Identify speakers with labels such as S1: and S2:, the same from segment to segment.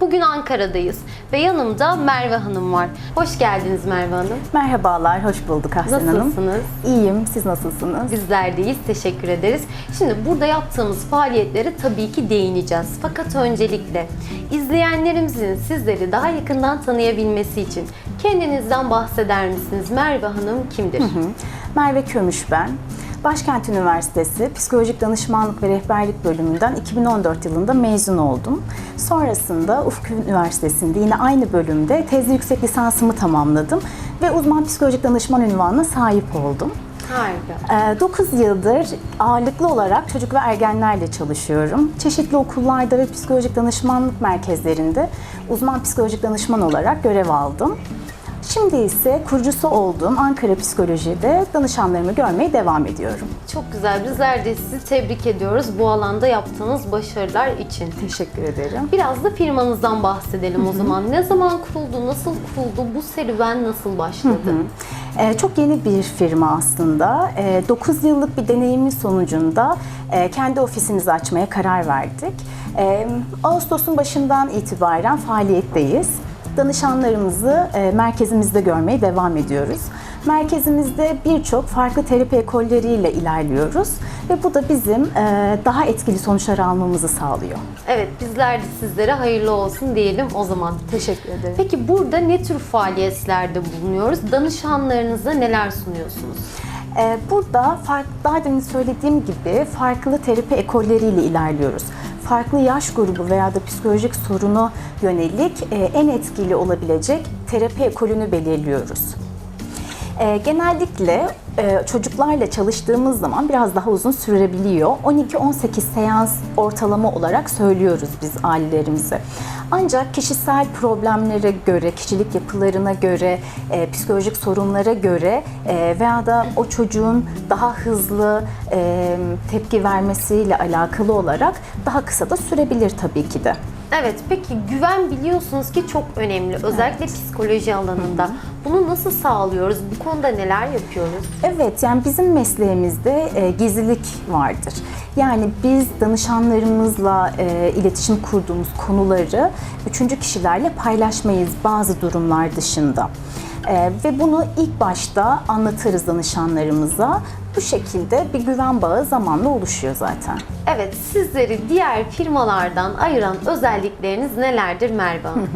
S1: Bugün Ankara'dayız ve yanımda Merve Hanım var. Hoş geldiniz Merve Hanım.
S2: Merhabalar, hoş bulduk Ahsen Hanım.
S1: Nasılsınız?
S2: İyiyim, siz nasılsınız?
S1: Bizler deyiz. Teşekkür ederiz. Şimdi burada yaptığımız faaliyetlere tabii ki değineceğiz. Fakat öncelikle izleyenlerimizin sizleri daha yakından tanıyabilmesi için kendinizden bahseder misiniz? Merve Hanım kimdir?
S2: Merve Kömüş ben. Başkent Üniversitesi Psikolojik Danışmanlık ve Rehberlik bölümünden 2014 yılında mezun oldum. Sonrasında Ufuk Üniversitesi'nde yine aynı bölümde tezli yüksek lisansımı tamamladım ve uzman psikolojik danışman ünvanına sahip oldum.
S1: Harika.
S2: 9 yıldır ağırlıklı olarak çocuk ve ergenlerle çalışıyorum. Çeşitli okullarda ve psikolojik danışmanlık merkezlerinde uzman psikolojik danışman olarak görev aldım. Şimdi ise kurucusu olduğum Ankara Psikoloji'de danışanlarımı görmeye devam ediyorum.
S1: Çok güzel. Bizler de sizi tebrik ediyoruz bu alanda yaptığınız başarılar için.
S2: Teşekkür ederim.
S1: Biraz da firmanızdan bahsedelim o zaman. Ne zaman kuruldu, nasıl kuruldu, bu serüven nasıl başladı?
S2: Ee, çok yeni bir firma aslında. 9 yıllık bir deneyimin sonucunda e, kendi ofisimizi açmaya karar verdik. Ee, Ağustos'un başından itibaren faaliyetteyiz. Danışanlarımızı e, merkezimizde görmeye devam ediyoruz. Merkezimizde birçok farklı terapi ekolleriyle ilerliyoruz ve bu da bizim e, daha etkili sonuçlar almamızı sağlıyor.
S1: Evet, bizler de sizlere hayırlı olsun diyelim o zaman.
S2: Teşekkür ederim.
S1: Peki burada ne tür faaliyetlerde bulunuyoruz? Danışanlarınıza neler sunuyorsunuz?
S2: Ee, Burada daha demin söylediğim gibi farklı terapi ekolleriyle ilerliyoruz. Farklı yaş grubu veya da psikolojik sorunu yönelik e, en etkili olabilecek terapi ekolünü belirliyoruz. E, genellikle e, çocuklarla çalıştığımız zaman biraz daha uzun sürebiliyor. 12-18 seans ortalama olarak söylüyoruz biz ailelerimize. Ancak kişisel problemlere göre, kişilik yapılarına göre, e, psikolojik sorunlara göre e, veya da o çocuğun daha hızlı e, tepki vermesiyle alakalı olarak daha kısa da sürebilir tabii ki de.
S1: Evet, peki güven biliyorsunuz ki çok önemli. Özellikle psikoloji alanında. Bunu nasıl sağlıyoruz? Bu konuda neler yapıyoruz?
S2: Evet, yani bizim mesleğimizde e, gizlilik vardır. Yani biz danışanlarımızla e, iletişim kurduğumuz konuları üçüncü kişilerle paylaşmayız bazı durumlar dışında. E, ve bunu ilk başta anlatırız danışanlarımıza. Bu şekilde bir güven bağı zamanla oluşuyor zaten.
S1: Evet, sizleri diğer firmalardan ayıran özellikleriniz nelerdir Merve Hanım?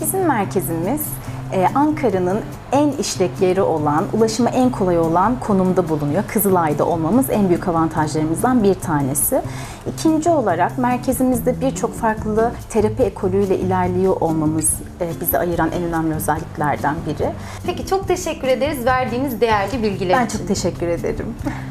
S2: Bizim merkezimiz e, Ankara'nın en işlek yeri olan, ulaşımı en kolay olan konumda bulunuyor. Kızılay'da olmamız en büyük avantajlarımızdan bir tanesi. İkinci olarak merkezimizde birçok farklı terapi ekolüyle ilerliyor olmamız e, bizi ayıran en önemli özelliklerden biri.
S1: Peki çok teşekkür ederiz verdiğiniz değerli bilgiler
S2: Ben
S1: için.
S2: çok teşekkür ederim.